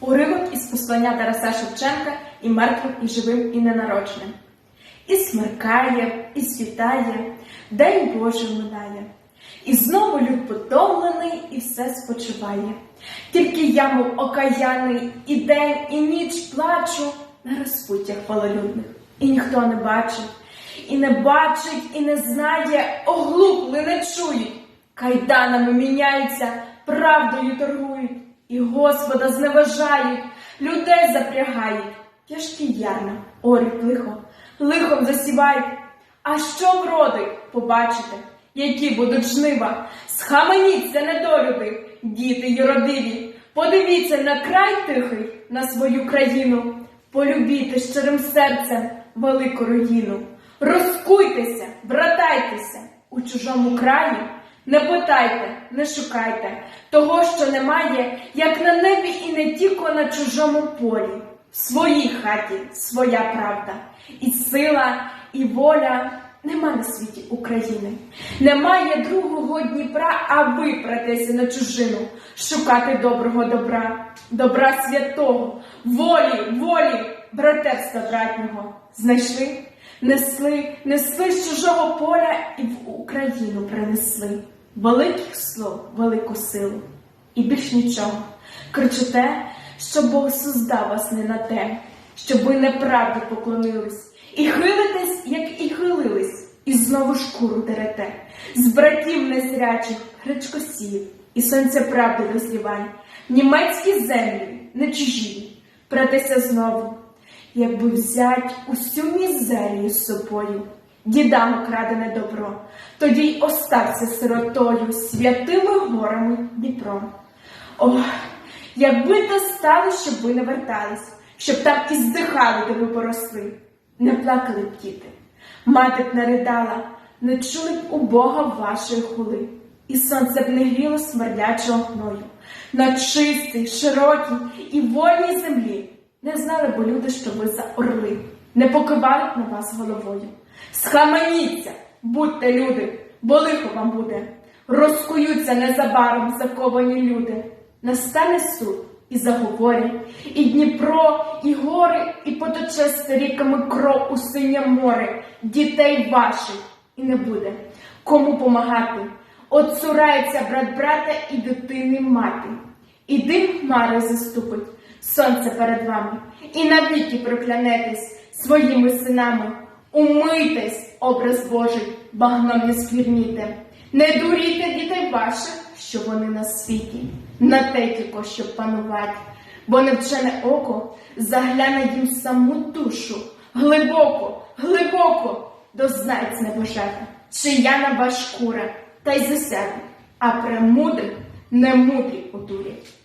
Уривок із послання Тараса Шевченка і мертвим, і живим, і ненародженим. І смеркає, і світає, день Божий минає. І знову люд потомлений, і все спочиває. Тільки я, мов окаяний, і день, і ніч плачу на розпуттях пололюдних. І ніхто не бачить, і не бачить, і не знає, оглупли, не чують. Кайданами міняються, правдою торгують, і Господа зневажають, людей запрягають, тяжкі ярна, орють лихо, лихом засівають. А що вродить, побачите, які будуть жнива, схаменіться недолюби, діти юродиві, подивіться на край тихий, на свою країну, полюбіте щирим серцем велику руїну. Розкуйтеся, братайтеся у чужому краї. Не питайте, не шукайте того, що немає, як на небі і не тільки на чужому полі. В своїй хаті своя правда, і сила, і воля нема на світі України. Немає другого Дніпра, а ви претеся на чужину, шукати доброго добра, добра святого, волі, волі, братерства братнього. Знайшли, несли, несли з чужого поля і в Україну принесли. Великих слов, велику силу. І більш нічого. Кричите, що Бог создав вас не на те, щоб ви неправді поклонились, і хилитесь, як і хилились, і знову шкуру дерете, з братів незрячих гречкосіїв, і сонце правди розлівай, німецькі землі, не чужі, претеся знову, якби взять усю мізерію з собою. Дідам крадене добро, тоді й остався сиротою святими горами Дніпро. Ох, якби то стало, щоб ви не вертались, щоб там і здихали, де ви поросли, не плакали б діти, мати б наридала, не чули б у Бога вашої хули, і сонце б не гріло смердячого гною. На чистій, широкій і вольній землі не знали б люди, що ви за орли, не покивали б на вас головою. Схаменіться, будьте люди, бо лихо вам буде. Розкуються незабаром заковані люди. Настане суд і заговорять, і Дніпро, і гори, і потече сторіками кров у синє море, дітей ваших, і не буде кому помагати. Отцурається брат брата і дитини мати. І дим хмари заступить, сонце перед вами, і навіки проклянетесь своїми синами. Умийтесь, образ Божий, багном не сквірніте. Не дурійте дітей ваших, що вони на світі, на те тільки, щоб панувати, бо невчене око загляне їм саму душу, глибоко, глибоко дознається небожата, чия нова шкура, та й засяде, а премудрих немудрі одурять.